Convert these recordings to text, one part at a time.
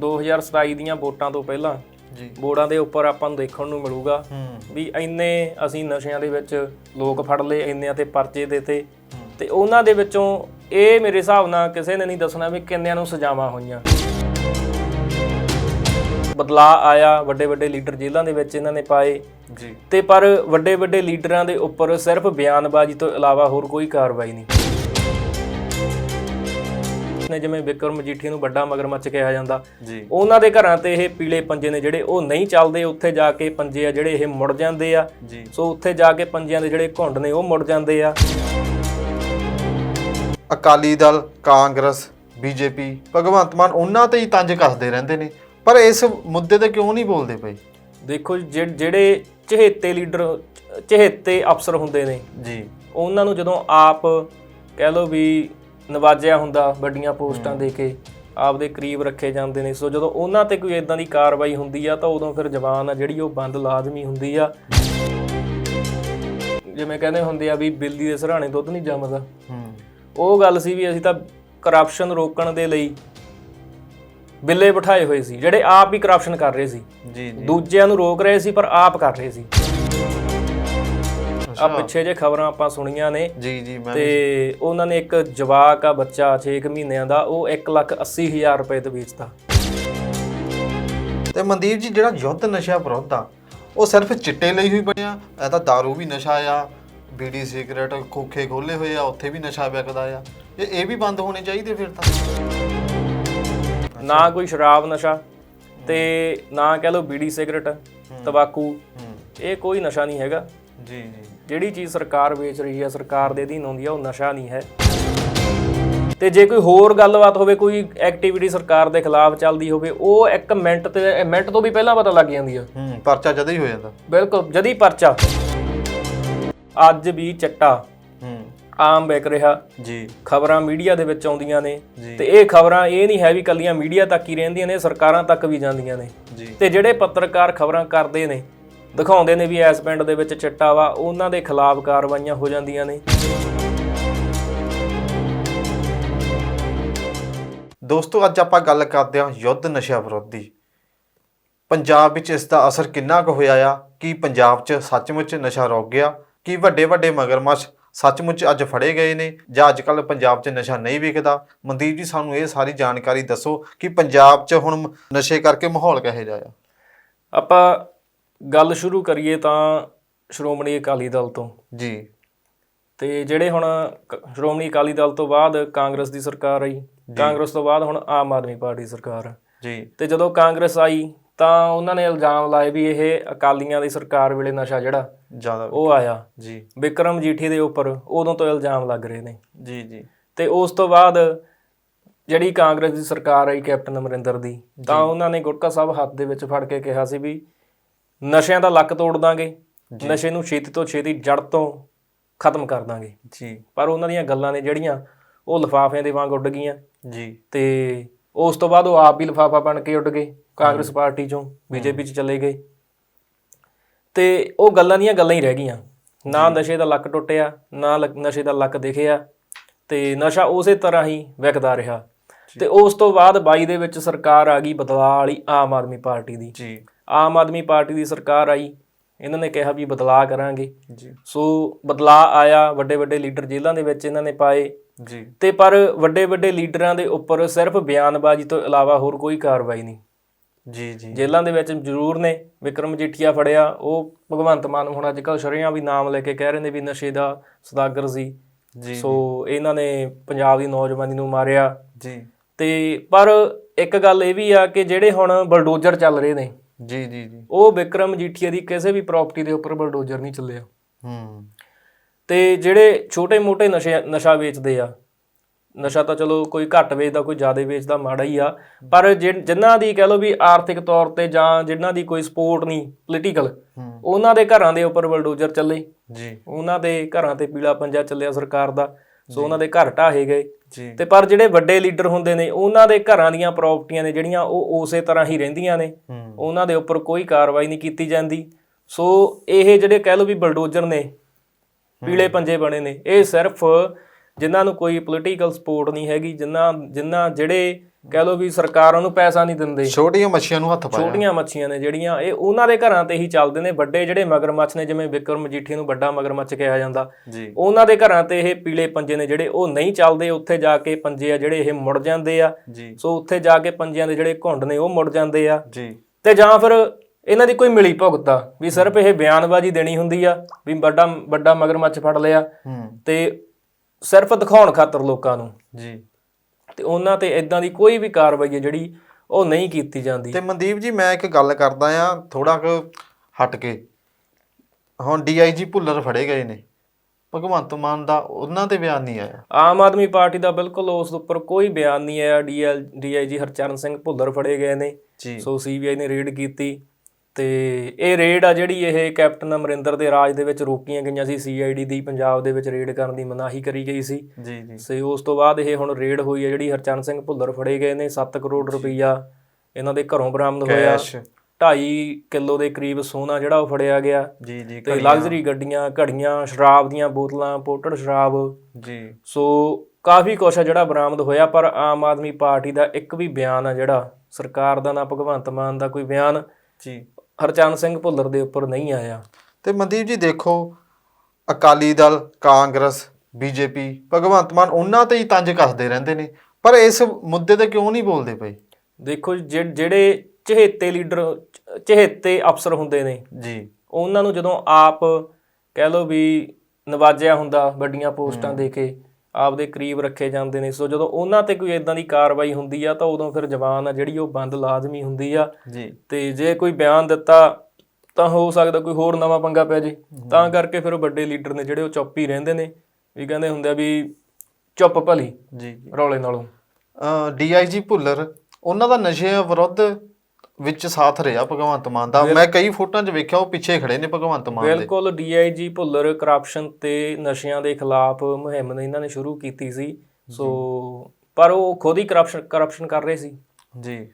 2027 ਦੀਆਂ ਵੋਟਾਂ ਤੋਂ ਪਹਿਲਾਂ ਜੀ। ਬੋਰਡਾਂ ਦੇ ਉੱਪਰ ਆਪਾਂ ਨੂੰ ਦੇਖਣ ਨੂੰ ਮਿਲੂਗਾ ਵੀ ਇੰਨੇ ਅਸੀਂ ਨਸ਼ਿਆਂ ਦੇ ਵਿੱਚ ਲੋਕ ਫੜ ਲਏ ਇੰਨਿਆਂ ਤੇ ਪਰਚੇ ਦਿੱਤੇ। ਤੇ ਉਹਨਾਂ ਦੇ ਵਿੱਚੋਂ ਇਹ ਮੇਰੇ ਹਿਸਾਬ ਨਾਲ ਕਿਸੇ ਨੇ ਨਹੀਂ ਦੱਸਣਾ ਵੀ ਕਿੰਨਿਆਂ ਨੂੰ ਸਜ਼ਾਵਾਂ ਹੋਈਆਂ। ਬਦਲਾ ਆਇਆ ਵੱਡੇ ਵੱਡੇ ਲੀਡਰ ਜੇਲ੍ਹਾਂ ਦੇ ਵਿੱਚ ਇਹਨਾਂ ਨੇ ਪਾਏ। ਜੀ। ਤੇ ਪਰ ਵੱਡੇ ਵੱਡੇ ਲੀਡਰਾਂ ਦੇ ਉੱਪਰ ਸਿਰਫ ਬਿਆਨਬਾਜ਼ੀ ਤੋਂ ਇਲਾਵਾ ਹੋਰ ਕੋਈ ਕਾਰਵਾਈ ਨਹੀਂ। ਨੇ ਜਿਵੇਂ ਵਿਕਰਮ ਮਜੀਠੀ ਨੂੰ ਵੱਡਾ ਮਗਰਮੱਛ ਕਿਹਾ ਜਾਂਦਾ। ਜੀ। ਉਹਨਾਂ ਦੇ ਘਰਾਂ ਤੇ ਇਹ ਪੀਲੇ ਪੰਜੇ ਨੇ ਜਿਹੜੇ ਉਹ ਨਹੀਂ ਚੱਲਦੇ ਉੱਥੇ ਜਾ ਕੇ ਪੰਜੇ ਆ ਜਿਹੜੇ ਇਹ ਮੁੜ ਜਾਂਦੇ ਆ। ਸੋ ਉੱਥੇ ਜਾ ਕੇ ਪੰਜਿਆਂ ਦੇ ਜਿਹੜੇ ਘੁੰਡ ਨੇ ਉਹ ਮੁੜ ਜਾਂਦੇ ਆ। ਅਕਾਲੀ ਦਲ ਕਾਂਗਰਸ ਬੀਜੇਪੀ ਭਗਵੰਤ ਮਾਨ ਉਹਨਾਂ ਤੇ ਹੀ ਤੰਜ ਕੱਸਦੇ ਰਹਿੰਦੇ ਨੇ। ਪਰ ਇਸ ਮੁੱਦੇ ਤੇ ਕਿਉਂ ਨਹੀਂ ਬੋਲਦੇ ਪਏ ਦੇਖੋ ਜਿ- ਜਿਹੜੇ ਚਹੇਤੇ ਲੀਡਰ ਚਹੇਤੇ ਅਫਸਰ ਹੁੰਦੇ ਨੇ ਜੀ। ਉਹਨਾਂ ਨੂੰ ਜਦੋਂ ਆਪ ਕਹਿ ਲਓ ਵੀ ਨਵਾਜਿਆ ਹੁੰਦਾ ਵੱਡੀਆਂ ਪੋਸਟਾਂ ਦੇ ਕੇ ਆਪਦੇ ਕਰੀਬ ਰੱਖੇ ਜਾਂਦੇ ਨੇ। ਸੋ ਜਦੋਂ ਉਹਨਾਂ ਤੇ ਕੋਈ ਇਦਾਂ ਦੀ ਕਾਰਵਾਈ ਹੁੰਦੀ ਆ ਤਾਂ ਉਦੋਂ ਫਿਰ ਜ਼ਬਾਨ ਆ ਜਿਹੜੀ ਉਹ ਬੰਦ ਲਾਜ਼ਮੀ ਹੁੰਦੀ ਆ। ਜਿਵੇਂ ਕਹਿੰਦੇ ਹੁੰਦੇ ਆ ਵੀ ਬਿੱਲੀ ਦੇ ਸਰਾਣੇ ਦੁੱਧ ਨਹੀਂ ਜੰਮਦਾ। ਉਹ ਗੱਲ ਸੀ ਵੀ ਅਸੀਂ ਤਾਂ ਕਰਪਸ਼ਨ ਰੋਕਣ ਦੇ ਲਈ ਬਿੱਲੇ ਬਿਠਾਏ ਹੋਏ ਸੀ ਜਿਹੜੇ ਆਪ ਹੀ ਕਰਪਸ਼ਨ ਕਰ ਰਹੇ ਸੀ। ਜੀ ਜੀ। ਦੂਜਿਆਂ ਨੂੰ ਰੋਕ ਰਹੇ ਸੀ ਪਰ ਆਪ ਕਰ ਰਹੇ ਸੀ। ਆ ਪਿੱਛੇ ਜੇ ਖਬਰਾਂ ਆਪਾਂ ਸੁਣੀਆਂ ਨੇ। ਜੀ ਜੀ ਮੈਂ ਤੇ ਉਹਨਾਂ ਨੇ ਇੱਕ ਜਵਾਕ ਆ ਬੱਚਾ 6 ਮਹੀਨਿਆਂ ਦਾ ਉਹ 1 ਲੱਖ 80 ਹਜ਼ਾਰ ਰੁਪਏ ਤੇ ਵੇਚਤਾ। ਤੇ ਮਨਦੀਪ ਜੀ ਜਿਹੜਾ ਯੁੱਧ ਨਸ਼ਾ ਵਿਰੋਧ ਆ ਉਹ ਸਿਰਫ ਚਿੱਟੇ ਲਈ ਹੀ ਬਣਿਆ ਇਹ ਤਾਂ दारू ਵੀ ਨਸ਼ਾ ਆ ਬੀੜੀ ਸਿਗਰਟ ਖੋਖੇ ਖੋਲੇ ਹੋਏ ਆ ਉੱਥੇ ਵੀ ਨਸ਼ਾ ਵਿਕਦਾ ਆ। ਇਹ ਇਹ ਵੀ ਬੰਦ ਹੋਣੇ ਚਾਹੀਦੇ ਫਿਰ ਤਾਂ। ਨਾ ਕੋਈ ਸ਼ਰਾਬ ਨਸ਼ਾ ਤੇ ਨਾ ਕਹਿ ਲਓ ਬੀੜੀ ਸਿਗਰਟ ਤਬਾਕੂ। ਇਹ ਕੋਈ ਨਸ਼ਾ ਨਹੀਂ ਹੈਗਾ। ਜੀ ਜੀ। ਜਿਹੜੀ ਚੀਜ਼ ਸਰਕਾਰ ਵੇਚ ਰਹੀ ਹੈ ਸਰਕਾਰ ਦੇ ਅਧੀਨ ਆਉਂਦੀ ਹੈ ਉਹ ਨਸ਼ਾ ਨਹੀਂ ਹੈ। ਤੇ ਜੇ ਕੋਈ ਹੋਰ ਗੱਲਬਾਤ ਹੋਵੇ ਕੋਈ ਐਕਟੀਵਿਟੀ ਸਰਕਾਰ ਦੇ ਖਿਲਾਫ ਚੱਲਦੀ ਹੋਵੇ ਉਹ ਇੱਕ ਮਿੰਟ ਤੇ ਮਿੰਟ ਤੋਂ ਵੀ ਪਹਿਲਾਂ ਪਤਾ ਲੱਗ ਜਾਂਦੀ ਆ। ਹੂੰ ਪਰਚਾ ਜਦ ਹੀ ਹੋ ਜਾਂਦਾ। ਬਿਲਕੁਲ ਜਦੀ ਪਰਚਾ। ਅੱਜ ਵੀ ਚੱਟਾ ਹੂੰ। ਆਮ ਵਿਕ ਰਿਹਾ। ਜੀ। ਖਬਰਾਂ ਮੀਡੀਆ ਦੇ ਵਿੱਚ ਆਉਂਦੀਆਂ ਨੇ। ਤੇ ਇਹ ਖਬਰਾਂ ਇਹ ਨਹੀਂ ਹੈ ਵੀ ਕੱਲੀਆਂ ਮੀਡੀਆ ਤੱਕ ਹੀ ਰਹਿੰਦੀਆਂ ਨੇ ਸਰਕਾਰਾਂ ਤੱਕ ਵੀ ਜਾਂਦੀਆਂ ਨੇ। ਜੀ। ਤੇ ਜਿਹੜੇ ਪੱਤਰਕਾਰ ਖਬਰਾਂ ਕਰਦੇ ਨੇ ਦਿਖਾਉਂਦੇ ਨੇ ਵੀ ਇਸ ਪਿੰਡ ਦੇ ਵਿੱਚ ਚਿੱਟਾ ਵਾ ਉਹਨਾਂ ਦੇ ਖਿਲਾਫ ਕਾਰਵਾਈਆਂ ਹੋ ਜਾਂਦੀਆਂ ਨੇ। ਦੋਸਤੋ ਅੱਜ ਆਪਾਂ ਗੱਲ ਕਰਦੇ ਹਾਂ ਯੁੱਧ ਨਸ਼ਾ ਵਿਰੋਧੀ। ਪੰਜਾਬ ਵਿੱਚ ਇਸ ਦਾ ਅਸਰ ਕਿੰਨਾ ਕੁ ਹੋਇਆ ਆ? ਕੀ ਪੰਜਾਬ 'ਚ ਸੱਚਮੁੱਚ ਨਸ਼ਾ ਰੁਕ ਗਿਆ? ਕੀ ਵੱਡੇ ਵੱਡੇ ਮਗਰਮੱਛ ਸੱਚਮੁੱਚ ਅੱਜ ਫੜੇ ਗਏ ਨੇ? ਜਾਂ ਅੱਜ ਕੱਲ ਪੰਜਾਬ 'ਚ ਨਸ਼ਾ ਨਹੀਂ ਵਿਕਦਾ? ਮਨਦੀਪ ਜੀ ਸਾਨੂੰ ਇਹ ਸਾਰੀ ਜਾਣਕਾਰੀ ਦੱਸੋ ਕਿ ਪੰਜਾਬ 'ਚ ਹੁਣ ਨਸ਼ੇ ਕਰਕੇ ਮਾਹੌਲ ਕਿਹੋ ਜਿਹਾ ਆ? ਆਪਾਂ ਗੱਲ ਸ਼ੁਰੂ ਕਰੀਏ ਤਾਂ ਸ਼੍ਰੋਮਣੀ ਅਕਾਲੀ ਦਲ ਤੋਂ। ਜੀ। ਤੇ ਜਿਹੜੇ ਹੁਣ ਕ- ਸ਼੍ਰੋਮਣੀ ਅਕਾਲੀ ਦਲ ਤੋਂ ਬਾਅਦ ਕਾਂਗਰਸ ਦੀ ਸਰਕਾਰ ਆਈ ਕਾਂਗਰਸ ਤੋਂ ਬਾਅਦ ਹੁਣ ਆਮ ਆਦਮੀ ਪਾਰਟੀ ਸਰਕਾਰ। ਜੀ। ਤੇ ਜਦੋਂ ਕਾਂਗਰਸ ਆਈ ਤਾਂ ਉਹਨਾਂ ਨੇ ਇਲਜ਼ਾਮ ਲਾਏ ਵੀ ਇਹ ਅਕਾਲੀਆਂ ਦੀ ਸਰਕਾਰ ਵੇਲੇ ਨਸ਼ਾ ਜਿਹੜਾ ਜ਼ਿਆਦਾ ਉਹ ਆਇਆ। ਜੀ। ਵਿਕਰਮ ਜੀਠੀ ਦੇ ਉੱਪਰ ਉਦੋਂ ਤੋਂ ਇਲਜ਼ਾਮ ਲੱਗ ਰਹੇ ਨੇ। ਜੀ ਜੀ। ਤੇ ਉਸ ਤੋਂ ਬਾਅਦ ਜਿਹੜੀ ਕਾਂਗਰਸ ਦੀ ਸਰਕਾਰ ਆਈ ਕੈਪਟਨ ਅਮਰਿੰਦਰ ਦੀ ਤਾਂ ਉਹਨਾਂ ਨੇ ਗੁਟਕਾ ਸਾਹਿਬ ਹੱਥ ਦੇ ਵਿੱਚ ਫੜ ਕੇ ਕਿਹਾ ਸੀ ਵੀ ਨਸ਼ਿਆਂ ਦਾ ਲੱਕ ਤੋੜ ਦਾਂਗੇ ਨਸ਼ੇ ਨੂੰ ਛੇਤੀ ਤੋਂ ਛੇਤੀ ਜੜ ਤੋਂ ਖਤਮ ਕਰ ਦਾਂਗੇ। ਜੀ। ਪਰ ਉਹਨਾਂ ਦੀਆਂ ਗੱਲਾਂ ਨੇ ਜਿਹੜੀਆਂ ਉਹ ਲਿਫਾਫਿਆਂ ਦੇ ਵਾਂਗ ਉੱਡ ਗਈਆਂ। ਜੀ। ਤੇ ਉਸ ਤੋਂ ਬਾਅਦ ਉਹ ਆਪ ਵੀ ਲਿਫਾਫਾ ਬਣ ਕੇ ਉੱਡ ਗਏ ਕਾਂਗਰਸ ਪਾਰਟੀ ਚੋਂ ਬੀਜੇਪੀ ਚ ਚਲੇ ਗਏ। ਤੇ ਉਹ ਗੱਲਾਂ ਦੀਆਂ ਗੱਲਾਂ ਹੀ ਰਹਿ ਗਈਆਂ। ਨਾ ਨਸ਼ੇ ਦਾ ਲੱਕ ਟੁੱਟਿਆ ਨਾ ਨਸ਼ੇ ਦਾ ਲੱਕ ਦਿਖਿਆ। ਤੇ ਨਸ਼ਾ ਉਸੇ ਤਰ੍ਹਾਂ ਹੀ ਵਿਕਦਾ ਰਿਹਾ। ਤੇ ਉਸ ਤੋਂ ਬਾਅਦ 22 ਦੇ ਵਿੱਚ ਸਰਕਾਰ ਆ ਗਈ ਬਦਲਾਅ ਵਾਲੀ ਆਮ ਆਦਮੀ ਪਾਰਟੀ ਦੀ। ਜੀ। ਆਮ ਆਦਮੀ ਪਾਰਟੀ ਦੀ ਸਰਕਾਰ ਆਈ ਇਹਨਾਂ ਨੇ ਕਿਹਾ ਵੀ ਬਦਲਾਅ ਕਰਾਂਗੇ। ਜੀ। ਸੋ ਬਦਲਾਅ ਆਇਆ ਵੱਡੇ ਵੱਡੇ ਲੀਡਰ ਜੇਲ੍ਹਾਂ ਦੇ ਵਿੱਚ ਇਹਨਾਂ ਨੇ ਪਾਏ। ਜੀ। ਤੇ ਪਰ ਵੱਡੇ ਵੱਡੇ ਲੀਡਰਾਂ ਦੇ ਉੱਪਰ ਸਿਰਫ ਬਿਆਨਬਾਜ਼ੀ ਤੋਂ ਇਲਾਵਾ ਹੋਰ ਕੋਈ ਕਾਰਵਾਈ ਨਹੀਂ। ਜੀ ਜੀ। ਜੇਲ੍ਹਾਂ ਦੇ ਵਿੱਚ ਜ਼ਰੂਰ ਨੇ ਵਿਕਰਮ ਜੀਠੀਆ ਫੜਿਆ ਉਹ ਭਗਵੰਤ ਮਾਨ ਹੁਣ ਅੱਜ ਕੱਲ ਸ਼ਰਿਆਂ ਵੀ ਨਾਮ ਲੈ ਕੇ ਕਹਿ ਰਹੇ ਨੇ ਵੀ ਨਸ਼ੇ ਦਾ ਸਦਾਗਰ ਸੀ। ਜੀ ਸੋ ਇਹਨਾਂ ਨੇ ਪੰਜਾਬ ਦੀ ਨੌਜਵਾਨੀ ਨੂੰ ਮਾਰਿਆ। ਜੀ। ਤੇ ਪਰ ਇੱਕ ਗੱਲ ਇਹ ਵੀ ਆ ਕਿ ਜਿਹੜੇ ਹੁਣ ਬਲਡੋਜ਼ਰ ਚੱਲ ਰਹੇ ਨੇ ਜੀ ਜੀ ਜੀ। ਉਹ ਵਿਕਰਮ ਜੀਠੀਆ ਦੀ ਕਿਸੇ ਵੀ ਪ੍ਰਾਪਰਟੀ ਦੇ ਉੱਪਰ ਬਲਡੋਜ਼ਰ ਨਹੀਂ ਚੱਲਿਆ ਹੂੰ। ਤੇ ਜਿਹੜੇ ਛੋਟੇ-ਮੋਟੇ ਨਸ਼ੇ ਨਸ਼ਾ ਵੇਚਦੇ ਆ ਨਸ਼ਾ ਤਾਂ ਚਲੋ ਕੋਈ ਘੱਟ ਵੇਚਦਾ ਕੋਈ ਜ਼ਿਆਦਾ ਵੇਚਦਾ ਮਾੜਾ ਹੀ ਆ ਪਰ ਜਿਨ੍ਹਾਂ ਦੀ ਕਹਿ ਲਓ ਵੀ ਆਰਥਿਕ ਤੌਰ ਤੇ ਜਾਂ ਜਿਨ੍ਹਾਂ ਦੀ ਕੋਈ ਸਪੋਰਟ ਨਹੀਂ ਪੋਲੀਟੀਕਲ ਉਹਨਾਂ ਦੇ ਘਰਾਂ ਦੇ ਉੱਪਰ ਬਲਡੋਜ਼ਰ ਚੱਲੇ। ਜੀ। ਉਹਨਾਂ ਦੇ ਘਰਾਂ ਤੇ ਪੀਲਾ ਪੰਜਾ ਚੱਲਿਆ ਸਰਕਾਰ ਦਾ। ਸੋ ਉਹਨਾਂ ਦੇ ਘਰ ਢਾਹੇ ਗਏ। ਤੇ ਪਰ ਜਿਹੜੇ ਵੱਡੇ ਲੀਡਰ ਹੁੰਦੇ ਨੇ ਉਹਨਾਂ ਦੇ ਘਰਾਂ ਦੀਆਂ ਪ੍ਰਾਪਰਟੀਆਂ ਨੇ ਜਿਹੜੀਆਂ ਉਹ ਉਸੇ ਤਰ੍ਹਾਂ ਹੀ ਰਹਿੰਦੀਆਂ ਨੇ। ਉਹਨਾਂ ਦੇ ਉੱਪਰ ਕੋਈ ਕਾਰਵਾਈ ਨਹੀਂ ਕੀਤੀ ਜਾਂਦੀ। ਸੋ ਇਹ ਜਿਹੜੇ ਕਹਿ ਲਓ ਵੀ ਬਲਡੋਜ਼ਰ ਨੇ ਪੀਲੇ ਪੰਜੇ ਬਣੇ ਨੇ ਇਹ ਸਿਰਫ ਜਿਨ੍ਹਾਂ ਨੂੰ ਕੋਈ ਪੋਲੀਟੀਕਲ ਸਪੋਰਟ ਨਹੀਂ ਹੈਗੀ ਜਿਨ੍ਹਾਂ ਜਿਨ੍ਹਾਂ ਜਿਹੜੇ ਕਹਿ ਲਓ ਵੀ ਸਰਕਾਰ ਉਹਨੂੰ ਪੈਸਾ ਨਹੀਂ ਦਿੰਦੇ। ਛੋਟੀਆਂ ਮੱਛੀਆਂ ਨੂੰ ਹੱਥ ਪਾਇਆ। ਛੋਟੀਆਂ ਮੱਛੀਆਂ ਨੇ ਜਿਹੜੀਆਂ ਇਹ ਉਹਨਾਂ ਦੇ ਘਰਾਂ ਤੇ ਹੀ ਚੱਲਦੇ ਨੇ। ਵੱਡੇ ਜਿਹੜੇ ਮਗਰਮੱਛ ਨੇ ਜਿਵੇਂ ਵਿਕਰਮ ਮਜੀਠੀ ਨੂੰ ਵੱਡਾ ਮਗਰਮੱਛ ਕਿਹਾ ਜਾਂਦਾ। ਉਹਨਾਂ ਦੇ ਘਰਾਂ ਤੇ ਇਹ ਪੀਲੇ ਪੰਜੇ ਨੇ ਜਿਹੜੇ ਉਹ ਨਹੀਂ ਚੱਲਦੇ। ਉੱਥੇ ਜਾ ਕੇ ਪੰਜੇ ਆ ਜਿਹੜੇ ਇਹ ਮੁੜ ਜਾਂਦੇ ਆ। ਸੋ ਉੱਥੇ ਜਾ ਕੇ ਪੰਜਿਆਂ ਦੇ ਜਿਹੜੇ ਘੁੰਡ ਨੇ ਉਹ ਮੁੜ ਜਾਂਦੇ ਆ। ਜੀ। ਤੇ ਜਾਂ ਫਿਰ ਇਹਨਾਂ ਦੀ ਕੋਈ ਮਿਲੀ ਭੁਗਤਾ ਵੀ ਸਿਰਫ ਇਹ ਬਿਆਨਬਾਜ਼ੀ ਦੇਣੀ ਹੁੰਦੀ ਆ ਵੀ ਵੱਡਾ ਵੱਡਾ ਮਗਰਮੱਛ ਫੜ ਲਿਆ। ਤੇ ਸਿਰਫ ਦਿਖਾਉਣ ਖਾਤਰ ਲੋਕਾਂ ਨੂੰ। ਜੀ। ਤੇ ਉਹਨਾਂ ਤੇ ਇਦਾਂ ਦੀ ਕੋਈ ਵੀ ਕਾਰਵਾਈ ਹੈ ਜਿਹੜੀ ਉਹ ਨਹੀਂ ਕੀਤੀ ਜਾਂਦੀ। ਤੇ ਮਨਦੀਪ ਜੀ ਮੈਂ ਇੱਕ ਗੱਲ ਕਰਦਾ ਆ ਥੋੜਾ ਕੁ ਹਟ ਕੇ। ਹੁਣ ਡੀਆਈਜੀ ਭੁੱਲਰ ਫੜੇ ਗਏ ਨੇ। ਭਗਵੰਤ ਮਾਨ ਦਾ ਉਹਨਾਂ ਤੇ ਬਿਆਨ ਨਹੀਂ ਆਇਆ। ਆਮ ਆਦਮੀ ਪਾਰਟੀ ਦਾ ਬਿਲਕੁਲ ਉਸ ਉੱਪਰ ਕੋਈ ਬਿਆਨ ਨਹੀਂ ਆਇਆ। ਡੀਐਲ ਡੀਆਈਜੀ ਹਰਚਰਨ ਸਿੰਘ ਭੁੱਲਰ ਫੜੇ ਗਏ ਨੇ। ਸੋ ਸੀਬੀਆਈ ਨੇ ਰੇਡ ਕੀਤੀ। ਤੇ ਇਹ ਰੇਡ ਆ ਜਿਹੜੀ ਇਹ ਕੈਪਟਨ ਅਮਰਿੰਦਰ ਦੇ ਰਾਜ ਦੇ ਵਿੱਚ ਰੋਕੀਆਂ ਗਈਆਂ ਸੀ ਸੀਆਈਡੀ ਦੀ ਪੰਜਾਬ ਦੇ ਵਿੱਚ ਰੇਡ ਕਰਨ ਦੀ ਮਨਾਹੀ ਕਰੀ ਗਈ ਸੀ। ਜੀ ਜੀ। ਸੇ ਉਸ ਤੋਂ ਬਾਅਦ ਇਹ ਹੁਣ ਰੇਡ ਹੋਈ ਹੈ ਜਿਹੜੀ ਹਰਚਰਨ ਸਿੰਘ ਭੁੱਲਰ ਫੜੇ ਗਏ ਨੇ 7 ਕਰੋੜ ਰੁਪਈਆ ਇਹਨਾਂ ਦੇ ਘਰੋਂ ਬਰਾਮਦ ਹੋਇਆ। ਕੈਸ਼। 2.5 ਕਿਲੋ ਦੇ ਕਰੀਬ ਸੋਨਾ ਜਿਹੜਾ ਉਹ ਫੜਿਆ ਗਿਆ। ਜੀ ਜੀ ਤੇ ਲਗਜ਼ਰੀ ਗੱਡੀਆਂ ਘੜੀਆਂ ਸ਼ਰਾਬ ਦੀਆਂ ਬੋਤਲਾਂ ਪੋਟੜ ਸ਼ਰਾਬ। ਜੀ। ਸੋ ਕਾਫੀ ਕੁਛ ਆ ਜਿਹੜਾ ਬਰਾਮਦ ਹੋਇਆ ਪਰ ਆਮ ਆਦਮੀ ਪਾਰਟੀ ਦਾ ਇੱਕ ਵੀ ਬਿਆਨ ਆ ਜਿਹੜਾ ਸਰਕਾਰ ਦਾ ਨਾ ਭਗਵੰਤ ਮਾਨ ਦਾ ਕੋਈ ਬਿਆਨ। ਜੀ। ਹਰਚਰਨ ਸਿੰਘ ਭੁੱਲਰ ਦੇ ਉੱਪਰ ਨਹੀਂ ਆਇਆ। ਤੇ ਮਨਦੀਪ ਜੀ ਦੇਖੋ ਅਕਾਲੀ ਦਲ ਕਾਂਗਰਸ ਬੀਜੇਪੀ ਭਗਵੰਤ ਮਾਨ ਉਹਨਾਂ ਤੇ ਹੀ ਤੰਜ ਕੱਸਦੇ ਰਹਿੰਦੇ ਨੇ। ਪਰ ਇਸ ਮੁੱਦੇ ਤੇ ਕਿਉਂ ਨਹੀਂ ਬੋਲਦੇ ਪਏ ਦੇਖੋ ਜਿਹੜੇ ਚਹੇਤੇ ਲੀਡਰ ਚਹੇਤੇ ਅਫਸਰ ਹੁੰਦੇ ਨੇ ਜੀ। ਉਹਨਾਂ ਨੂੰ ਜਦੋਂ ਆਪ ਕਹਿ ਲਓ ਵੀ ਨਵਾਜਿਆ ਹੁੰਦਾ ਵੱਡੀਆਂ ਪੋਸਟਾਂ ਦੇ ਕੇ ਆਪਦੇ ਕਰੀਬ ਰੱਖੇ ਜਾਂਦੇ ਨੇ। ਸੋ ਜਦੋਂ ਉਹਨਾਂ ਤੇ ਕੋਈ ਇਦਾਂ ਦੀ ਕਾਰਵਾਈ ਹੁੰਦੀ ਆ ਤਾਂ ਉਦੋਂ ਫਿਰ ਜ਼ਬਾਨ ਆ ਜਿਹੜੀ ਉਹ ਬੰਦ ਲਾਜ਼ਮੀ ਹੁੰਦੀ ਆ। ਜੀ। ਤੇ ਜੇ ਕੋਈ ਬਿਆਨ ਦਿੱਤਾ ਤਾਂ ਹੋ ਸਕਦਾ ਕੋਈ ਹੋਰ ਨਵਾਂ ਪੰਗਾ ਪੈ ਜੇ। ਤਾਂ ਕਰਕੇ ਫਿਰ ਉਹ ਵੱਡੇ ਲੀਡਰ ਨੇ ਜਿਹੜੇ ਉਹ ਚੁੱਪ ਹੀ ਰਹਿੰਦੇ ਨੇ ਵੀ ਕਹਿੰਦੇ ਹੁੰਦੇ ਆ ਵੀ ਚੁੱਪ ਭਲੀ ਜੀ। ਜੀ ਰੌਲੇ ਨਾਲੋਂ। ਡੀਆਈਜੀ ਭੁੱਲਰ ਉਹਨਾਂ ਦਾ ਨਸ਼ੇ ਵਿਰੁੱਧ ਵਿੱਚ ਸਾਥ ਰਿਹਾ ਭਗਵੰਤ ਮਾਨ ਦਾ। ਮੈਂ ਕਈ ਫੋਟੋਆਂ 'ਚ ਵੇਖਿਆ ਉਹ ਪਿੱਛੇ ਖੜੇ ਨੇ ਭਗਵੰਤ ਮਾਨ ਦੇ। ਬਿਲਕੁਲ ਡੀਆਈਜੀ ਭੁੱਲਰ ਕਰਪਸ਼ਨ ਤੇ ਨਸ਼ਿਆਂ ਦੇ ਖਿਲਾਫ ਮੁਹਿੰਮ ਨੇ ਇਹਨਾਂ ਨੇ ਸ਼ੁਰੂ ਕੀਤੀ ਸੀ। ਸੋ ਪਰ ਉਹ ਖੁਦ ਹੀ ਕਰਪਸ਼ਨ ਕਰਪਸ਼ਨ ਕਰ ਰਹੇ ਸੀ। ਜੀ।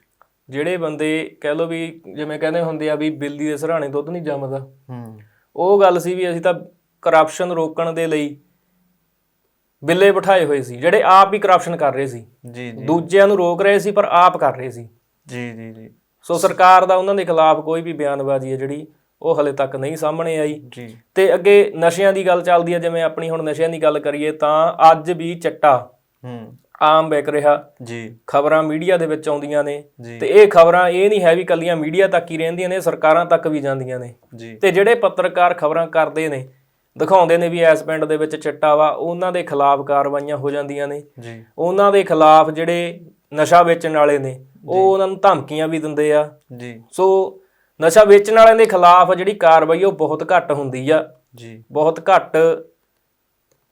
ਜਿਹੜੇ ਬੰਦੇ ਕਹਿ ਲਓ ਵੀ ਜਿਵੇਂ ਕਹਿੰਦੇ ਹੁੰਦੇ ਆ ਵੀ ਬਿੱਲੀ ਦੇ ਸਰਾਣੇ ਦੁੱਧ ਨਹੀਂ ਜੰਮਦਾ। ਹੂੰ। ਉਹ ਗੱਲ ਸੀ ਵੀ ਅਸੀਂ ਤਾਂ ਕਰਪਸ਼ਨ ਰੋਕਣ ਦੇ ਲਈ ਬਿੱਲੇ ਬਿਠਾਏ ਹੋਏ ਸੀ ਜਿਹੜੇ ਆਪ ਹੀ ਕਰਪਸ਼ਨ ਕਰ ਰਹੇ ਸੀ। ਜੀ ਜੀ। ਦੂਜਿਆਂ ਨੂੰ ਰੋਕ ਰਹੇ ਸੀ ਪਰ ਆਪ ਕਰ ਰਹੇ ਸੀ। ਜੀ ਜੀ ਜੀ। ਸੋ ਸਰਕਾਰ ਦਾ ਉਹਨਾਂ ਦੇ ਖਿਲਾਫ ਕੋਈ ਵੀ ਬਿਆਨਬਾਜ਼ੀ ਹੈ ਜਿਹੜੀ ਉਹ ਹਲੇ ਤੱਕ ਨਹੀਂ ਸਾਹਮਣੇ ਆਈ। ਜੀ। ਤੇ ਅੱਗੇ ਨਸ਼ਿਆਂ ਦੀ ਗੱਲ ਚੱਲਦੀ ਹੈ ਜਿਵੇਂ ਆਪਣੀ ਹੁਣ ਨਸ਼ਿਆਂ ਦੀ ਗੱਲ ਕਰੀਏ ਤਾਂ ਅੱਜ ਵੀ ਚੱਟਾ ਹੂੰ। ਆਮ ਵਿਕ ਰਿਹਾ। ਜੀ। ਖਬਰਾਂ ਮੀਡੀਆ ਦੇ ਵਿੱਚ ਆਉਂਦੀਆਂ ਨੇ। ਤੇ ਇਹ ਖਬਰਾਂ ਇਹ ਨਹੀਂ ਹੈ ਵੀ ਕੱਲੀਆਂ ਮੀਡੀਆ ਤੱਕ ਹੀ ਰਹਿੰਦੀਆਂ ਨੇ ਸਰਕਾਰਾਂ ਤੱਕ ਵੀ ਜਾਂਦੀਆਂ ਨੇ। ਤੇ ਜਿਹੜੇ ਪੱਤਰਕਾਰ ਖਬਰਾਂ ਕਰਦੇ ਨੇ ਦਿਖਾਉਂਦੇ ਨੇ ਵੀ ਇਸ ਪਿੰਡ ਦੇ ਵਿੱਚ ਚਿੱਟਾ ਵਾ ਉਹਨਾਂ ਦੇ ਖਿਲਾਫ ਕਾਰਵਾਈਆਂ ਹੋ ਜਾਂਦੀਆਂ ਨੇ। ਜੀ। ਉਹਨਾਂ ਦੇ ਖਿਲਾਫ ਜਿਹੜੇ ਨਸ਼ਾ ਵੇਚਣ ਵਾਲੇ ਨੇ ਉਹ ਉਹਨਾਂ ਨੂੰ ਧਮਕੀਆਂ ਵੀ ਦਿੰਦੇ ਆ। ਜੀ। ਸੋ ਨਸ਼ਾ ਵੇਚਣ ਵਾਲਿਆਂ ਦੇ ਖਿਲਾਫ ਜਿਹੜੀ ਕਾਰਵਾਈ ਉਹ ਬਹੁਤ ਘੱਟ ਹੁੰਦੀ ਆ। ਜੀ। ਬਹੁਤ ਘੱਟ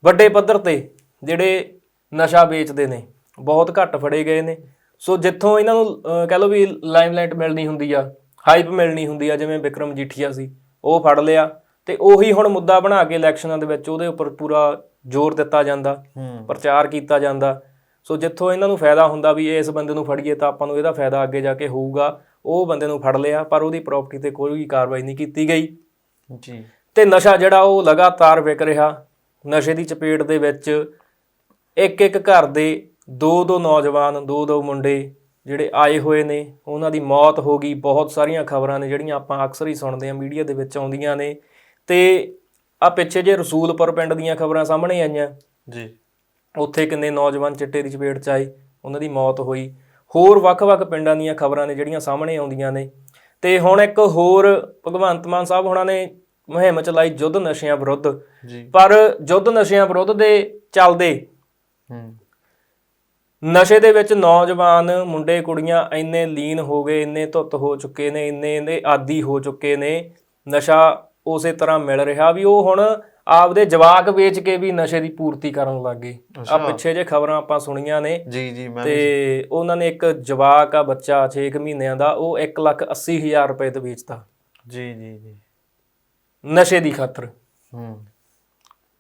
ਵੱਡੇ ਪੱਧਰ ਤੇ ਜਿਹੜੇ ਨਸ਼ਾ ਵੇਚਦੇ ਨੇ ਬਹੁਤ ਘੱਟ ਫੜੇ ਗਏ ਨੇ। ਸੋ ਜਿੱਥੋਂ ਇਹਨਾਂ ਨੂੰ ਕਹਿ ਲਓ ਵੀ ਲਾਈਮਲਾਈਟ ਮਿਲਣੀ ਹੁੰਦੀ ਆ ਹਾਈਪ ਮਿਲਣੀ ਹੁੰਦੀ ਆ ਜਿਵੇਂ ਵਿਕਰਮ ਜੀਠੀਆ ਸੀ ਉਹ ਫੜ ਲਿਆ ਤੇ ਉਹੀ ਹੁਣ ਮੁੱਦਾ ਬਣਾ ਕੇ ਇਲੈਕਸ਼ਨਾਂ ਦੇ ਵਿੱਚ ਉਹਦੇ ਉੱਪਰ ਪੂਰਾ ਜ਼ੋਰ ਦਿੱਤਾ ਜਾਂਦਾ ਪ੍ਰਚਾਰ ਕੀਤਾ ਜਾਂਦਾ। ਸੋ ਜਿੱਥੋਂ ਇਹਨਾਂ ਨੂੰ ਫਾਇਦਾ ਹੁੰਦਾ ਵੀ ਇਸ ਬੰਦੇ ਨੂੰ ਫੜੀਏ ਤਾਂ ਆਪਾਂ ਨੂੰ ਇਹਦਾ ਫਾਇਦਾ ਅੱਗੇ ਜਾ ਕੇ ਹੋਊਗਾ ਉਹ ਬੰਦੇ ਨੂੰ ਫੜ ਲਿਆ ਪਰ ਉਹਦੀ ਪ੍ਰਾਪਰਟੀ ਤੇ ਕੋਈ ਵੀ ਕਾਰਵਾਈ ਨਹੀਂ ਕੀਤੀ ਗਈ। ਜੀ। ਤੇ ਨਸ਼ਾ ਜਿਹੜਾ ਉਹ ਲਗਾਤਾਰ ਵਿਕ ਰਿਹਾ ਨਸ਼ੇ ਦੀ ਚਪੇਟ ਦੇ ਵਿੱਚ ਇੱਕ ਇੱਕ ਘਰ ਦੇ ਦੋ ਦੋ ਨੌਜਵਾਨ ਦੋ ਦੋ ਮੁੰਡੇ ਜਿਹੜੇ ਆਏ ਹੋਏ ਨੇ ਉਹਨਾਂ ਦੀ ਮੌਤ ਹੋ ਗਈ। ਬਹੁਤ ਸਾਰੀਆਂ ਖਬਰਾਂ ਨੇ ਜਿਹੜੀਆਂ ਆਪਾਂ ਅਕਸਰ ਹੀ ਸੁਣਦੇ ਹਾਂ ਮੀਡੀਆ ਦੇ ਵਿੱਚ ਆਉਂਦੀਆਂ ਨੇ। ਤੇ ਆ ਪਿੱਛੇ ਜੇ ਰਸੂਲਪੁਰ ਪਿੰਡ ਦੀਆਂ ਖਬਰਾਂ ਸਾਹਮਣੇ ਆਈਆਂ। ਜੀ। ਉੱਥੇ ਕਿੰਨੇ ਨੌਜਵਾਨ ਚਿੱਟੇ ਦੀ ਚਪੇਟ 'ਚ ਆਏ ਉਹਨਾਂ ਦੀ ਮੌਤ ਹੋਈ। ਹੋਰ ਵੱਖ-ਵੱਖ ਪਿੰਡਾਂ ਦੀਆਂ ਖਬਰਾਂ ਨੇ ਜਿਹੜੀਆਂ ਸਾਹਮਣੇ ਆਉਂਦੀਆਂ ਨੇ। ਤੇ ਹੁਣ ਇੱਕ ਹੋਰ ਭਗਵੰਤ ਮਾਨ ਸਾਹਿਬ ਹੁਣਾਂ ਨੇ ਮੁਹਿੰਮ ਚਲਾਈ ਜੁੱਧ ਨਸ਼ਿਆਂ ਵਿਰੁੱਧ। ਪਰ ਜੁੱਧ ਨਸ਼ਿਆਂ ਵਿਰੁੱਧ ਦੇ ਚੱਲਦੇ ਨਸ਼ੇ ਦੇ ਵਿੱਚ ਨੌਜਵਾਨ ਮੁੰਡੇ ਕੁੜੀਆਂ ਇੰਨੇ ਲੀਨ ਹੋ ਗਏ ਇੰਨੇ ਧੁੱਤ ਹੋ ਚੁੱਕੇ ਨੇ ਇੰਨੇ ਇੰਨੇ ਆਦੀ ਹੋ ਚੁੱਕੇ ਨੇ। ਨਸ਼ਾ ਉਸੇ ਤਰ੍ਹਾਂ ਮਿਲ ਰਿਹਾ ਵੀ ਉਹ ਹੁਣ ਆਪਦੇ ਜਵਾਕ ਵੇਚ ਕੇ ਵੀ ਨਸ਼ੇ ਦੀ ਪੂਰਤੀ ਕਰਨ ਲੱਗ ਗਏ। ਆ। ਪਿੱਛੇ ਜੇ ਖਬਰਾਂ ਆਪਾਂ ਸੁਣੀਆਂ ਨੇ। ਜੀ ਜੀ ਮੈਂ ਤੇ ਉਹਨਾਂ ਨੇ ਇੱਕ ਜਵਾਕ ਆ ਬੱਚਾ 6 ਮਹੀਨਿਆਂ ਦਾ ਉਹ 1 ਲੱਖ 80 ਹਜ਼ਾਰ ਰੁਪਏ ਤੇ ਵੇਚਤਾ। ਜੀ ਜੀ ਜੀ। ਨਸ਼ੇ ਦੀ ਖਾਤਰ। ਹੂੰ।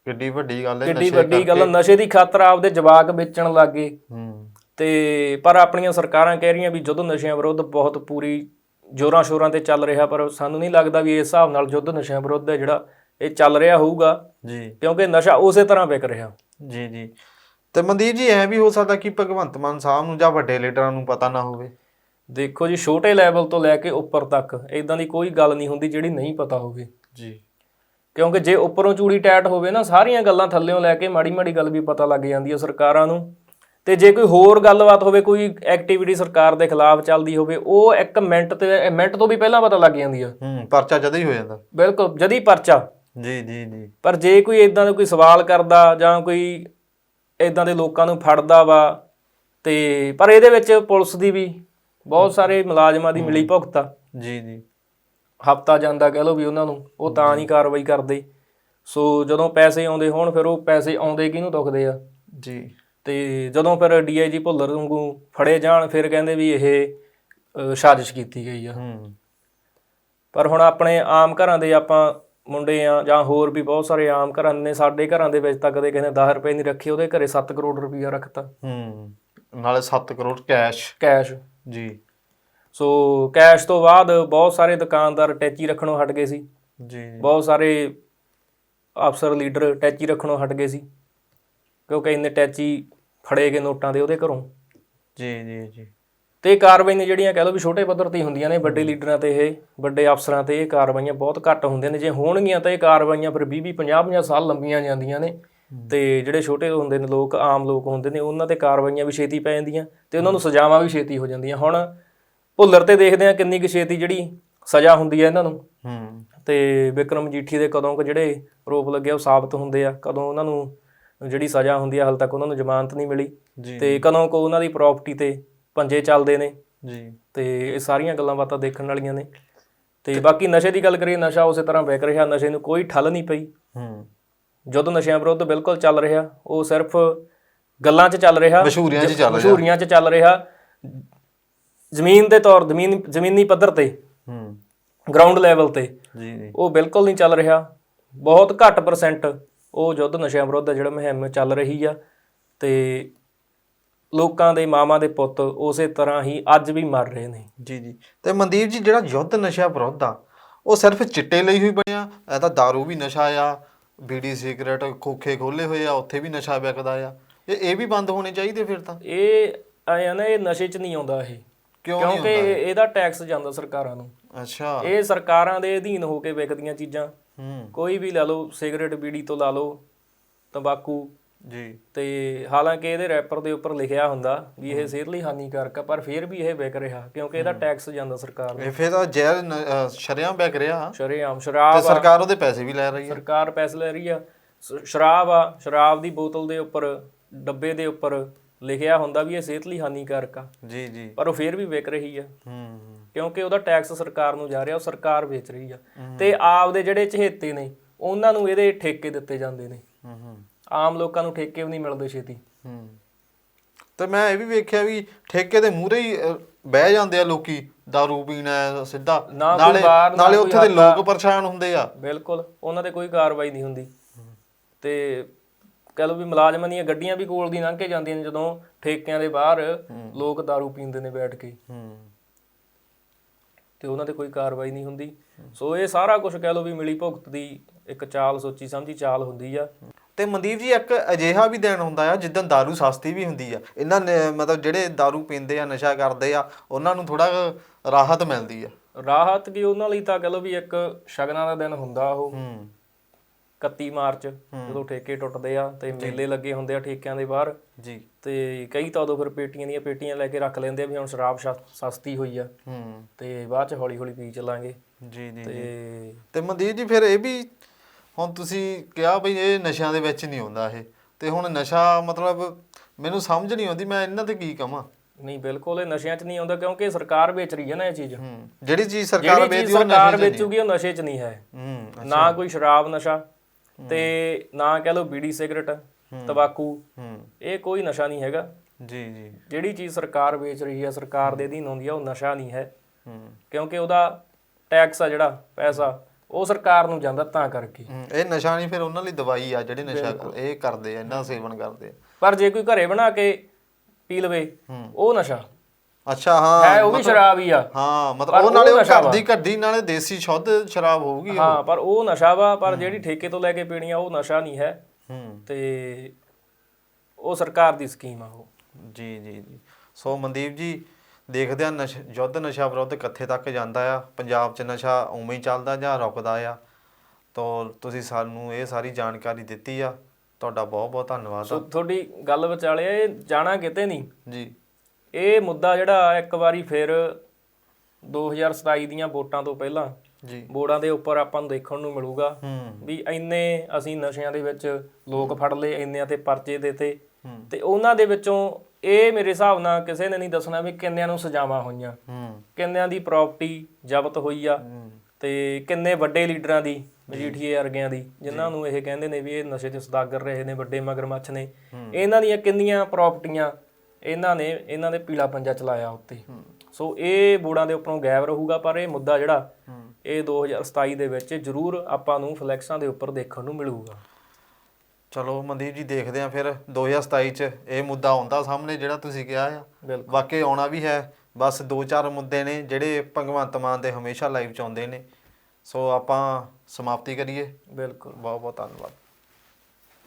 ਕਿੱਡੀ ਵੱਡੀ ਗੱਲ ਹੈ ਕਿੱਡੀ ਨਸ਼ੇ ਵੱਡੀ ਗੱਲ ਆ, ਕਰਕੇ। ਨਸ਼ੇ ਦੀ ਖਾਤਰ ਆਪਦੇ ਜਵਾਕ ਵੇਚਣ ਲੱਗੇ ਹੂੰ। ਤੇ ਪਰ ਆਪਣੀਆਂ ਸਰਕਾਰਾਂ ਕਹਿ ਰਹੀਆਂ ਵੀ ਜੁੱਧ ਨਸ਼ਿਆਂ ਵਿਰੁੱਧ ਬਹੁਤ ਪੂਰੀ ਜੋਰਾਂ ਸ਼ੋਰਾਂ ਤੇ ਚੱਲ ਰਿਹਾ ਪਰ ਸਾਨੂੰ ਨਹੀਂ ਲੱਗਦਾ ਵੀ ਇਸ ਹਿਸਾਬ ਨਾਲ ਜੁੱਧ ਨਸ਼ਿਆਂ ਵਿਰੁੱਧ ਹੈ ਜਿਹੜਾ ਇਹ ਚੱਲ ਰਿਹਾ ਹੋਊਗਾ ਜੀ। ਕਿਉਂਕਿ ਨਸ਼ਾ ਉਸੇ ਤਰ੍ਹਾਂ ਵਿਕ ਰਿਹਾ। ਜੀ ਜੀ। ਤੇ ਮਨਦੀਪ ਜੀ ਐ ਵੀ ਹੋ ਸਕਦਾ ਕਿ ਭਗਵੰਤ ਮਾਨ ਸਾਹਿਬ ਨੂੰ ਜਾਂ ਵੱਡੇ ਲੀਡਰਾਂ ਨੂੰ ਪਤਾ ਨਾ ਹੋਵੇ। ਦੇਖੋ ਜੀ ਛੋਟੇ ਲੈਵਲ ਤੋਂ ਲੈ ਕੇ ਉੱਪਰ ਤੱਕ ਇਦਾਂ ਦੀ ਕੋਈ ਗੱਲ ਨਹੀਂ ਹੁੰਦੀ ਜਿਹੜੀ ਨਹੀਂ ਪਤਾ ਹੋਵੇ। ਜੀ। ਕਿਉਂਕਿ ਜੇ ਉੱਪਰੋਂ ਚੂੜੀ ਟੈਟ ਹੋਵੇ ਨਾ ਸਾਰੀਆਂ ਗੱਲਾਂ ਥੱਲੇੋਂ ਲੈ ਕੇ ਮਾੜੀ ਮਾੜੀ ਗੱਲ ਵੀ ਪਤਾ ਲੱਗ ਜਾਂਦੀ ਹੈ ਸਰਕਾਰਾਂ ਨੂੰ। ਤੇ ਜੇ ਕੋਈ ਹੋਰ ਗੱਲਬਾਤ ਹੋਵੇ ਕੋਈ ਐਕਟੀਵਿਟੀ ਸਰਕਾਰ ਦੇ ਖਿਲਾਫ ਚੱਲਦੀ ਹੋਵੇ ਉਹ ਇੱਕ ਮਿੰਟ ਤੇ ਮਿੰਟ ਤੋਂ ਵੀ ਪਹਿਲਾਂ ਪਤਾ ਲੱਗ ਜਾਂਦੀ ਆ। ਹੂੰ ਪਰਚਾ ਜਦ ਹੀ ਹੋ ਜਾਂਦਾ। ਬਿਲਕੁਲ ਜਦੀ ਪਰਚਾ। ਜੀ ਜੀ ਜੀ। ਪਰ ਜੇ ਕੋਈ ਇਦਾਂ ਦਾ ਕੋਈ ਸਵਾਲ ਕਰਦਾ ਜਾਂ ਕੋਈ ਇਦਾਂ ਦੇ ਲੋਕਾਂ ਨੂੰ ਫੜਦਾ ਵਾ ਤੇ ਪਰ ਇਹਦੇ ਵਿੱਚ ਪੁਲਿਸ ਦੀ ਵੀ ਬਹੁਤ ਸਾਰੇ ਮੁਲਾਜ਼ਮਾਂ ਦੀ ਮਿਲੀ ਭੁਗਤ ਆ। ਜੀ ਜੀ। ਹਫਤਾ ਜਾਂਦਾ ਕਹਿ ਲਓ ਵੀ ਉਹਨਾਂ ਨੂੰ ਉਹ ਤਾਂ ਨਹੀਂ ਕਾਰਵਾਈ ਕਰਦੇ। ਸੋ ਜਦੋਂ ਪੈਸੇ ਆਉਂਦੇ ਹੋਣ ਫਿਰ ਉਹ ਪੈਸੇ ਆਉਂਦੇ ਕਿਹਨੂੰ ਦੁਖਦੇ ਆ? ਜੀ। ਤੇ ਜਦੋਂ ਫਿਰ ਡੀਆਈਜੀ ਭੁੱਲਰ ਵਾਂਗੂ ਫੜੇ ਜਾਣ ਫਿਰ ਕਹਿੰਦੇ ਵੀ ਇਹ ਸਾਜ਼ਿਸ਼ ਕੀਤੀ ਗਈ ਆ। ਹੂੰ। ਪਰ ਹੁਣ ਆਪਣੇ ਆਮ ਘਰਾਂ ਦੇ ਆਪਾਂ ਮੁੰਡੇ ਆ ਜਾਂ ਹੋਰ ਵੀ ਬਹੁਤ ਸਾਰੇ ਆਮ ਘਰਾਂ ਨੇ ਸਾਡੇ ਘਰਾਂ ਦੇ ਵਿੱਚ ਤਾਂ ਕਦੇ ਕਿਸੇ ਨੇ 10 ਰੁਪਏ ਨਹੀਂ ਰੱਖੇ ਉਹਦੇ ਘਰੇ 7 ਕਰੋੜ ਰੁਪਈਆ ਰੱਖਤਾ। ਹੂੰ ਨਾਲੇ 7 ਕਰੋੜ ਕੈਸ਼ ਕੈਸ਼ ਜੀ। ਸੋ ਕੈਸ਼ ਤੋਂ ਬਾਅਦ ਬਹੁਤ ਸਾਰੇ ਦੁਕਾਨਦਾਰ ਟੈਚੀ ਰੱਖਣੋਂ ਹਟ ਗਏ ਸੀ। ਜੀ। ਬਹੁਤ ਸਾਰੇ ਅਫਸਰ ਲੀਡਰ ਟੈਚੀ ਰੱਖਣੋਂ ਹਟ ਗਏ ਸੀ। ਕਿਉਂਕਿ ਇੰਨੇ ਟੈਚੀ ਫੜੇ ਗਏ ਨੋਟਾਂ ਦੇ ਉਹਦੇ ਘਰੋਂ। ਜੀ ਜੀ ਜੀ। ਤੇ ਇਹ ਕਾਰਵਾਈਆਂ ਜਿਹੜੀਆਂ ਕਹਿ ਲਓ ਵੀ ਛੋਟੇ ਪੱਧਰ ਤੇ ਹੀ ਹੁੰਦੀਆਂ ਨੇ ਵੱਡੇ ਲੀਡਰਾਂ ਤੇ ਇਹ ਵੱਡੇ ਅਫਸਰਾਂ ਤੇ ਇਹ ਕਾਰਵਾਈਆਂ ਬਹੁਤ ਘੱਟ ਹੁੰਦੀਆਂ ਨੇ। ਜੇ ਹੋਣਗੀਆਂ ਤਾਂ ਇਹ ਕਾਰਵਾਈਆਂ ਫਿਰ 20 20 50 50 ਸਾਲ ਲੰਬੀਆਂ ਜਾਂਦੀਆਂ ਨੇ। ਤੇ ਜਿਹੜੇ ਛੋਟੇ ਹੁੰਦੇ ਨੇ ਲੋਕ ਆਮ ਲੋਕ ਹੁੰਦੇ ਨੇ ਉਹਨਾਂ ਤੇ ਕਾਰਵਾਈਆਂ ਵੀ ਛੇਤੀ ਪੈ ਜਾਂਦੀਆਂ ਤੇ ਉਹਨਾਂ ਨੂੰ ਸਜ਼ਾਵਾਂ ਵੀ ਛੇਤੀ ਹੋ ਜਾਂਦੀਆਂ। ਹੁਣ ਭੁੱਲਰ ਤੇ ਦੇਖਦੇ ਆ ਕਿੰਨੀ ਕੁ ਛੇਤੀ ਜਿਹੜੀ ਸਜ਼ਾ ਹੁੰਦੀ ਹੈ ਇਹਨਾਂ ਨੂੰ। ਹੂੰ। ਤੇ ਵਿਕਰਮ ਜੀਠੀ ਦੇ ਕਦੋਂ ਕੁ ਜਿਹੜੇ ਆਰੋਪ ਲੱਗੇ ਉਹ ਸਾਬਤ ਹੁੰਦੇ ਆ ਕਦੋਂ ਉਹਨਾਂ ਨੂੰ ਜਿਹੜੀ ਸਜ਼ਾ ਹੁੰਦੀ ਆ ਹਾਲ ਤੱਕ ਉਹਨਾਂ ਨੂੰ ਜ਼ਮਾਨਤ ਨਹੀਂ ਮਿਲੀ। ਤੇ ਕਦੋਂ ਕੋ ਉਹਨਾਂ ਦੀ ਪ੍ਰਾਪਰਟੀ ਤੇ ਪੰਜੇ ਚੱਲਦੇ ਨੇ। ਜੀ। ਤੇ ਇਹ ਸਾਰੀਆਂ ਗੱਲਾਂ ਬਾਤਾਂ ਦੇਖਣ ਵਾਲੀਆਂ ਨੇ। ਤੇ ਬਾਕੀ ਨਸ਼ੇ ਦੀ ਗੱਲ ਕਰੀਏ ਨਸ਼ਾ ਉਸੇ ਤਰ੍ਹਾਂ ਵਿਕ ਰਿਹਾ ਨਸ਼ੇ ਨੂੰ ਕੋਈ ਠੱਲ ਨਹੀਂ ਪਈ। ਹੂੰ। ਜਦੋਂ ਨਸ਼ਿਆਂ ਵਿਰੁੱਧ ਬਿਲਕੁਲ ਚੱਲ ਰਿਹਾ ਉਹ ਸਿਰਫ ਗੱਲਾਂ 'ਚ ਚੱਲ ਰਿਹਾ। ਮਸ਼ਹੂਰੀਆਂ 'ਚ ਚੱਲ ਰਿਹਾ। ਮਸ਼ਹੂਰੀਆਂ 'ਚ ਚੱਲ ਰਿਹਾ। ਜ਼ਮੀਨ ਦੇ ਤੌਰ ਜ਼ਮੀਨ ਜ਼ਮੀਨੀ ਪੱਧਰ ਤੇ ਹੂੰ। ਗਰਾਊਂਡ ਲੈਵਲ ਤੇ ਜੀ ਜੀ। ਉਹ ਬਿਲਕੁਲ ਨਹੀਂ ਚੱਲ ਰਿਹਾ। ਬਹੁਤ ਘੱਟ ਪਰਸੈਂਟ ਉਹ ਯੁੱਧ ਨਸ਼ਿਆਂ ਵਿਰੁੱਧ ਜਿਹੜਾ ਮੁਹਿੰਮ ਚੱਲ ਰਹੀ ਆ। ਤੇ ਲੋਕਾਂ ਦੇ ਮਾਵਾਂ ਦੇ ਪੁੱਤ ਉਸੇ ਤਰ੍ਹਾਂ ਹੀ ਅੱਜ ਵੀ ਮਰ ਰਹੇ ਨੇ। ਜੀ ਜੀ। ਤੇ ਮਨਦੀਪ ਜੀ ਜਿਹੜਾ ਯੁੱਧ ਨਸ਼ਾ ਵਿਰੋਧ ਆ ਉਹ ਸਿਰਫ ਚਿੱਟੇ ਲਈ ਹੀ ਬਣਿਆ ਇਹ ਤਾਂ दारू ਵੀ ਨਸ਼ਾ ਆ ਬੀੜੀ ਸਿਗਰਟ ਖੋਖੇ ਖੋਲੇ ਹੋਏ ਆ ਉੱਥੇ ਵੀ ਨਸ਼ਾ ਵਿਕਦਾ ਆ। ਇਹ ਇਹ ਵੀ ਬੰਦ ਹੋਣੇ ਚਾਹੀਦੇ ਫਿਰ ਤਾਂ? ਇਹ ਆਇਆ ਨਾ ਇਹ ਨਸ਼ੇ 'ਚ ਨਹੀਂ ਆਉਂਦਾ ਇਹ। ਕਿਉਂ ਨਹੀਂ ਕਿਉਂਕਿ ਇਹਦਾ ਟੈਕਸ ਜਾਂਦਾ ਸਰਕਾਰਾਂ ਨੂੰ। ਅੱਛਾ। ਇਹ ਸਰਕਾਰਾਂ ਦੇ ਅਧੀਨ ਹੋ ਕੇ ਵਿਕਦੀਆਂ ਚੀਜ਼ਾਂ। ਹੂੰ। ਕੋਈ ਵੀ ਲੈ ਲਓ ਸਿਗਰਟ ਬੀੜੀ ਤੋਂ ਲਾ ਲਓ ਤੰਬਾਕੂ ਜੀ। ਤੇ ਹਾਲਾਂਕਿ ਇਹਦੇ ਰੈਪਰ ਦੇ ਉੱਪਰ ਲਿਖਿਆ ਹੁੰਦਾ ਵੀ ਇਹ ਸਿਹਤ ਲਈ ਹਾਨੀਕਾਰਕ ਆ ਪਰ ਫਿਰ ਵੀ ਇਹ ਵਿਕ ਰਿਹਾ ਕਿਉਂਕਿ ਇਹਦਾ ਟੈਕਸ ਜਾਂਦਾ ਸਰਕਾਰ ਨੂੰ। ਇਹ ਫਿਰ ਤਾਂ ਜ਼ਹਿਰ ਸ਼ਰੇਆਮ ਵਿਕ ਰਿਹਾ। ਸ਼ਰੇਆਮ ਤੇ ਸ਼ਰਾਬ ਆ। ਸਰਕਾਰ ਉਹਦੇ ਪੈਸੇ ਵੀ ਲੈ ਰਹੀ ਆ। ਸਰਕਾਰ ਪੈਸੇ ਲੈ ਰਹੀ ਆ। ਸ- ਸ਼ਰਾਬ ਆ ਸ਼ਰਾਬ ਦੀ ਬੋਤਲ ਦੇ ਉੱਪਰ ਡੱਬੇ ਦੇ ਉੱਪਰ ਲਿਖਿਆ ਹੁੰਦਾ ਵੀ ਇਹ ਸਿਹਤ ਲਈ ਹਾਨੀਕਾਰਕ ਆ। ਜੀ ਜੀ। ਪਰ ਉਹ ਫਿਰ ਵੀ ਵਿਕ ਰਹੀ ਆ। ਹੂੰ ਕਿਉਂਕਿ ਉਹਦਾ ਟੈਕਸ ਸਰਕਾਰ ਨੂੰ ਜਾ ਰਿਹਾ ਉਹ ਸਰਕਾਰ ਵੇਚ ਰਹੀ ਆ। ਤੇ ਆਪ ਦੇ ਜਿਹੜੇ ਚਹੇਤੇ ਨੇ ਉਹਨਾਂ ਨੂੰ ਇਹਦੇ ਠੇਕੇ ਦਿੱਤੇ ਜਾਂਦੇ ਨੇ। ਹੂੰ ਹੂੰ। ਆਮ ਲੋਕਾਂ ਨੂੰ ਠੇਕੇ ਵੀ ਨਹੀਂ ਮਿਲਦੇ ਛੇਤੀ। ਹੂੰ। ਤੇ ਮੈਂ ਇਹ ਵੀ ਵੇਖਿਆ ਵੀ ਠੇਕੇ ਦੇ ਮੂਹਰੇ ਹੀ ਬਹਿ ਜਾਂਦੇ ਆ ਲੋਕੀ ਦਾਰੂ ਪੀਣਾ ਸਿੱਧਾ। ਕੋਈ ਨਾਲੇ ਨਾਲੇ ਉੱਥੇ ਦੇ ਲੋਕ ਪਰੇਸ਼ਾਨ ਹੁੰਦੇ ਆ। ਬਿਲਕੁਲ ਉਹਨਾਂ ਤੇ ਕੋਈ ਕਾਰਵਾਈ ਨਹੀਂ ਹੁੰਦੀ। ਤੇ ਕਹ ਲਓ ਵੀ ਮੁਲਾਜ਼ਮਾਂ ਦੀਆਂ ਗੱਡੀਆਂ ਵੀ ਕੋਲ ਦੀ ਲੰਘ ਕੇ ਜਾਂਦੀਆਂ ਨੇ ਜਦੋਂ ਠੇਕਿਆਂ ਦੇ ਬਾਹਰ ਲੋਕ दारू ਪੀਂਦੇ ਨੇ ਬੈਠ ਕੇ। ਹੂੰ। ਤੇ ਉਹਨਾਂ ਤੇ ਕੋਈ ਕਾਰਵਾਈ ਨਹੀਂ ਹੁੰਦੀ। ਸੋ ਇਹ ਸਾਰਾ ਕੁਝ ਕਹ ਲੋ ਵੀ ਮਿਲੀ ਭੁਗਤ ਦੀ ਇੱਕ ਚਾਲ ਸੋਚੀ ਸਮਝੀ ਚਾਲ ਹੁੰਦੀ ਆ। ਤੇ ਮਨਦੀਪ ਜੀ ਇੱਕ ਅਜਿਹਾ ਵੀ ਦਿਨ ਹੁੰਦਾ ਆ ਜਿੱਦਣ दारू ਸਸਤੀ ਵੀ ਹੁੰਦੀ ਆ ਇਹਨਾਂ ਨੇ ਮਤਲਬ ਜਿਹੜੇ दारू ਪੀਂਦੇ ਆ ਨਸ਼ਾ ਕਰਦੇ ਆ ਉਹਨਾਂ ਨੂੰ ਥੋੜਾ ਰਾਹਤ ਮਿਲਦੀ ਆ ਰਾਹਤ ਕੀ ਉਹਨਾਂ ਲਈ ਤਾਂ ਕਹ ਲਓ ਵੀ ਇੱਕ ਸ਼ਗਨਾਂ ਦਾ ਦਿਨ ਹੁੰਦਾ ਉਹ ਹੂੰ 31 ਮਾਰਚ ਜਦੋਂ ਠੇਕੇ ਟੁੱਟਦੇ ਆ ਤੇ ਮੇਲੇ ਲੱਗੇ ਹੁੰਦੇ ਆ ਠੇਕਿਆਂ ਦੇ ਬਾਹਰ ਜੀ ਤੇ ਕਈ ਤਾਂ ਉਦੋਂ ਫਿਰ ਪੇਟੀਆਂ ਦੀਆਂ ਪੇਟੀਆਂ ਲੈ ਕੇ ਰੱਖ ਲੈਂਦੇ ਆ ਵੀ ਹੁਣ ਸ਼ਰਾਬ ਸਸ- ਸਸਤੀ ਹੋਈ ਆ ਹੂੰ ਤੇ ਬਾਅਦ ਚ ਹੌਲੀ ਹੌਲੀ ਪੀ ਚੱਲਾਂਗੇ ਜੀ ਜੀ ਤੇ ਤੇ ਮਨਦੀਪ ਜੀ ਫਿਰ ਇਹ ਵੀ ਹੁਣ ਤੁਸੀਂ ਕਿਹਾ ਬਈ ਇਹ ਨਸ਼ਿਆਂ ਦੇ ਵਿੱਚ ਨਹੀਂ ਆਉਂਦਾ ਇਹ। ਤੇ ਹੁਣ ਨਸ਼ਾ ਮਤਲਬ ਮੈਨੂੰ ਸਮਝ ਨਹੀਂ ਆਉਂਦੀ ਮੈਂ ਇਹਨਾਂ ਤੇ ਕੀ ਕਵਾਂ? ਨਹੀਂ ਬਿਲਕੁਲ ਇਹ ਨਸ਼ਿਆਂ 'ਚ ਨਹੀਂ ਆਉਂਦਾ ਕਿਉਂਕਿ ਸਰਕਾਰ ਵੇਚ ਰਹੀ ਹੈ ਨਾ ਇਹ ਚੀਜ਼। ਹੂੰ ਜਿਹੜੀ ਚੀਜ਼ ਸਰਕਾਰ ਜਿਹੜੀ ਚੀਜ਼ ਵੇਚਦੀ ਉਹ ਸਰਕਾਰ ਨਸ਼ੇ 'ਚ ਨਹੀਂ ਵੇਚੂਗੀ ਉਹ ਨਸ਼ੇ 'ਚ ਨਹੀਂ ਹੈ। ਹੂੰ ਨਾ ਕੋਈ ਸ਼ਰਾਬ ਨਸ਼ਾ ਤੇ ਨਾ ਕਹਿ ਲਓ ਬੀੜੀ ਸਿਗਰਟ ਤਬਾਕੂ। ਹੂੰ। ਇਹ ਕੋਈ ਨਸ਼ਾ ਨਹੀਂ ਹੈਗਾ। ਜੀ ਜੀ। ਜਿਹੜੀ ਚੀਜ਼ ਸਰਕਾਰ ਵੇਚ ਰਹੀ ਹੈ ਸਰਕਾਰ ਦੇ ਅਧੀਨ ਆਉਂਦੀ ਉਹ ਨਸ਼ਾ ਨਹੀਂ ਹੈ। ਹੂੰ। ਕਿਉਂਕਿ ਉਹਦਾ ਟੈਕਸ ਆ ਜਿਹੜਾ ਪੈਸਾ। ਉਹ ਸਰਕਾਰ ਨੂੰ ਜਾਂਦਾ ਤਾਂ ਕਰਕੇ। ਇਹ ਨਸ਼ਾ ਨਹੀਂ ਫਿਰ ਉਹਨਾਂ ਲਈ ਦਵਾਈ ਆ ਜਿਹੜੇ ਨਸ਼ਾ ਇਹ ਕਰਦੇ ਆ ਇਹਨਾਂ ਸੇਵਨ ਕਰਦੇ ਆ। ਪਰ ਜੇ ਕੋਈ ਘਰੇ ਬਣਾ ਕੇ ਪੀ ਲਵੇ। ਉਹ ਨਸ਼ਾ। ਅੱਛਾ ਹਾਂ ਹੈ ਉਹ ਵੀ ਸ਼ਰਾਬ ਹੀ ਆ। ਹਾਂ ਮਤਲਬ ਉਹ ਨਾਲੇ ਉਹ ਘਰ ਦੀ ਘੱਡੀ ਨਾਲੇ ਦੇਸੀ ਸ਼ੁੱਧ ਸ਼ਰਾਬ ਹੋਊਗੀ ਹਾਂ ਪਰ ਉਹ ਨਸ਼ਾ ਵਾ ਪਰ ਜਿਹੜੀ ਠੇਕੇ ਤੋਂ ਲੈ ਕੇ ਪੀਣੀ ਆ ਉਹ ਨਸ਼ਾ ਨਹੀਂ ਹੈ। ਹੂੰ। ਤੇ ਉਹ ਸਰਕਾਰ ਦੀ ਸਕੀਮ ਆ ਉਹ। ਜੀ ਜੀ ਜੀ। ਸੋ ਮਨਦੀਪ ਜੀ ਦੇਖਦੇ ਆ ਨਸ਼ ਯੁੱਧ ਨਸ਼ਾ ਵਿਰੁੱਧ ਕਿੱਥੇ ਤੱਕ ਜਾਂਦਾ ਆ ਪੰਜਾਬ 'ਚ ਨਸ਼ਾ ਉਵੇਂ ਹੀ ਚੱਲਦਾ ਜਾਂ ਰੁਕਦਾ ਆ? ਤਾਂ ਤੁਸੀਂ ਸਾਨੂੰ ਇਹ ਸਾਰੀ ਜਾਣਕਾਰੀ ਦਿੱਤੀ ਆ ਤੁਹਾਡਾ ਬਹੁਤ ਬਹੁਤ ਧੰਨਵਾਦ ਸੋ ਆ ਤੁਹਾਡੀ ਗੱਲ ਵਿਚਾਲੇ ਇਹ ਜਾਣਾ ਕਿਤੇ ਨਹੀਂ? ਜੀ। ਇਹ ਮੁੱਦਾ ਜਿਹੜਾ ਇੱਕ ਵਾਰੀ ਫਿਰ 2027 ਦੀਆਂ ਵੋਟਾਂ ਤੋਂ ਪਹਿਲਾਂ ਜੀ। ਬੋਰਡਾਂ ਦੇ ਉੱਪਰ ਆਪਾਂ ਨੂੰ ਦੇਖਣ ਨੂੰ ਮਿਲੂਗਾ ਵੀ ਇੰਨੇ ਅਸੀਂ ਨਸ਼ਿਆਂ ਦੇ ਵਿੱਚ ਲੋਕ ਫੜ ਲਏ ਇੰਨਿਆਂ ਤੇ ਪਰਚੇ ਦਿੱਤੇ ਤੇ ਉਹਨਾਂ ਦੇ ਵਿੱਚੋਂ ਇਹ ਮੇਰੇ ਹਿਸਾਬ ਨਾਲ ਕਿਸੇ ਨੇ ਨਹੀਂ ਦੱਸਣਾ ਵੀ ਕਿੰਨਿਆਂ ਨੂੰ ਸਜ਼ਾਵਾਂ ਹੋਈਆਂ। ਹੂੰ। ਕਿੰਨਿਆਂ ਦੀ ਪ੍ਰਾਪਰਟੀ ਜ਼ਬਤ ਹੋਈ ਆ ਹੂੰ। ਤੇ ਕਿੰਨੇ ਵੱਡੇ ਲੀਡਰਾਂ ਦੀ ਮਜੀਠੀਏ ਵਰਗਿਆਂ ਦੀ ਜਿਨ੍ਹਾਂ ਨੂੰ ਇਹ ਕਹਿੰਦੇ ਨੇ ਵੀ ਇਹ ਨਸ਼ੇ 'ਚ ਸਦਾਗਰ ਰਹੇ ਨੇ ਵੱਡੇ ਮਗਰਮੱਛ ਨੇ। ਇਹਨਾਂ ਦੀਆਂ ਕਿੰਨੀਆਂ ਪ੍ਰਾਪਰਟੀਆਂ ਇਹਨਾਂ ਨੇ ਇਹਨਾਂ ਦੇ ਪੀਲਾ ਪੰਜਾ ਚਲਾਇਆ ਉੱਤੇ। ਸੋ ਇਹ ਬੋਰਡਾਂ ਦੇ ਉੱਪਰੋਂ ਗਾਇਬ ਰਹੂਗਾ ਪਰ ਇਹ ਮੁੱਦਾ ਜਿਹੜਾ ਇਹ 2027 ਦੇ ਵਿੱਚ ਜ਼ਰੂਰ ਆਪਾਂ ਨੂੰ ਫਲੈਕਸਾਂ ਦੇ ਉੱਪਰ ਦੇਖਣ ਨੂੰ ਮਿਲੂਗਾ। ਚਲੋ ਮਨਦੀਪ ਜੀ ਦੇਖਦੇ ਆ ਫਿਰ 2027 ਚ ਇਹ ਮੁੱਦਾ ਆਉਂਦਾ ਸਾਹਮਣੇ ਜਿਹੜਾ ਤੁਸੀਂ ਕਿਹਾ ਆ। ਬਿਲਕੁਲ। ਵਾਕਈ ਆਉਣਾ ਵੀ ਹੈ ਬਸ ਦੋ ਚਾਰ ਮੁੱਦੇ ਨੇ ਜਿਹੜੇ ਭਗਵੰਤ ਮਾਨ ਦੇ ਹਮੇਸ਼ਾ ਲਾਈਵ ਚ ਆਉਂਦੇ ਨੇ। ਸੋ ਆਪਾਂ ਸਮਾਪਤੀ ਕਰੀਏ। ਬਿਲਕੁਲ। ਬਹੁਤ ਬਹੁਤ ਧੰਨਵਾਦ।